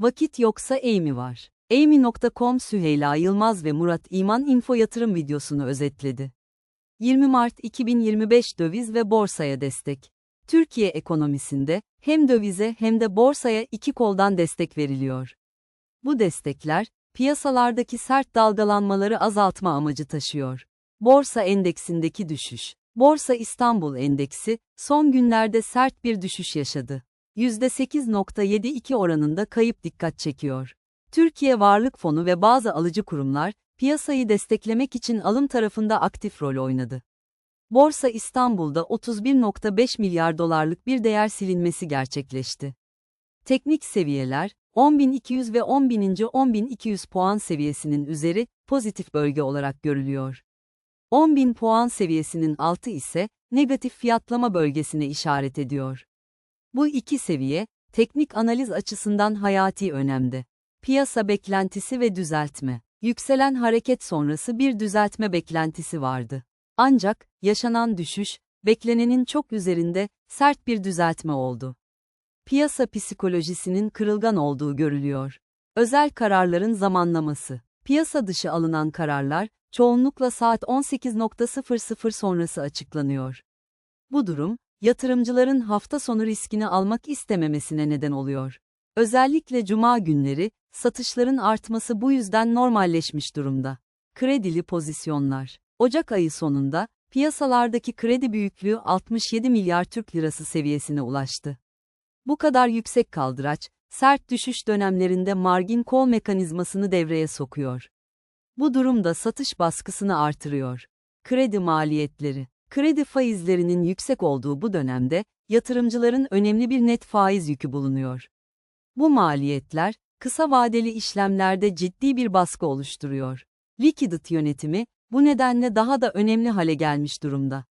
Vakit yoksa mi var? Eğmi.com Süheyla Yılmaz ve Murat İman info yatırım videosunu özetledi. 20 Mart 2025 döviz ve borsaya destek. Türkiye ekonomisinde hem dövize hem de borsaya iki koldan destek veriliyor. Bu destekler, piyasalardaki sert dalgalanmaları azaltma amacı taşıyor. Borsa endeksindeki düşüş. Borsa İstanbul Endeksi, son günlerde sert bir düşüş yaşadı. %8.72 oranında kayıp dikkat çekiyor. Türkiye Varlık Fonu ve bazı alıcı kurumlar, piyasayı desteklemek için alım tarafında aktif rol oynadı. Borsa İstanbul'da 31.5 milyar dolarlık bir değer silinmesi gerçekleşti. Teknik seviyeler, 10.200 ve 10.000. 10.200 puan seviyesinin üzeri, pozitif bölge olarak görülüyor. 10.000 puan seviyesinin altı ise, negatif fiyatlama bölgesine işaret ediyor. Bu iki seviye, teknik analiz açısından hayati önemde. Piyasa beklentisi ve düzeltme. Yükselen hareket sonrası bir düzeltme beklentisi vardı. Ancak, yaşanan düşüş, beklenenin çok üzerinde, sert bir düzeltme oldu. Piyasa psikolojisinin kırılgan olduğu görülüyor. Özel kararların zamanlaması. Piyasa dışı alınan kararlar, çoğunlukla saat 18.00 sonrası açıklanıyor. Bu durum, yatırımcıların hafta sonu riskini almak istememesine neden oluyor. Özellikle cuma günleri, satışların artması bu yüzden normalleşmiş durumda. Kredili pozisyonlar. Ocak ayı sonunda, piyasalardaki kredi büyüklüğü 67 milyar Türk lirası seviyesine ulaştı. Bu kadar yüksek kaldıraç, sert düşüş dönemlerinde margin call mekanizmasını devreye sokuyor. Bu durumda satış baskısını artırıyor. Kredi maliyetleri. Kredi faizlerinin yüksek olduğu bu dönemde, yatırımcıların önemli bir net faiz yükü bulunuyor. Bu maliyetler, kısa vadeli işlemlerde ciddi bir baskı oluşturuyor. Liquidity yönetimi, bu nedenle daha da önemli hale gelmiş durumda.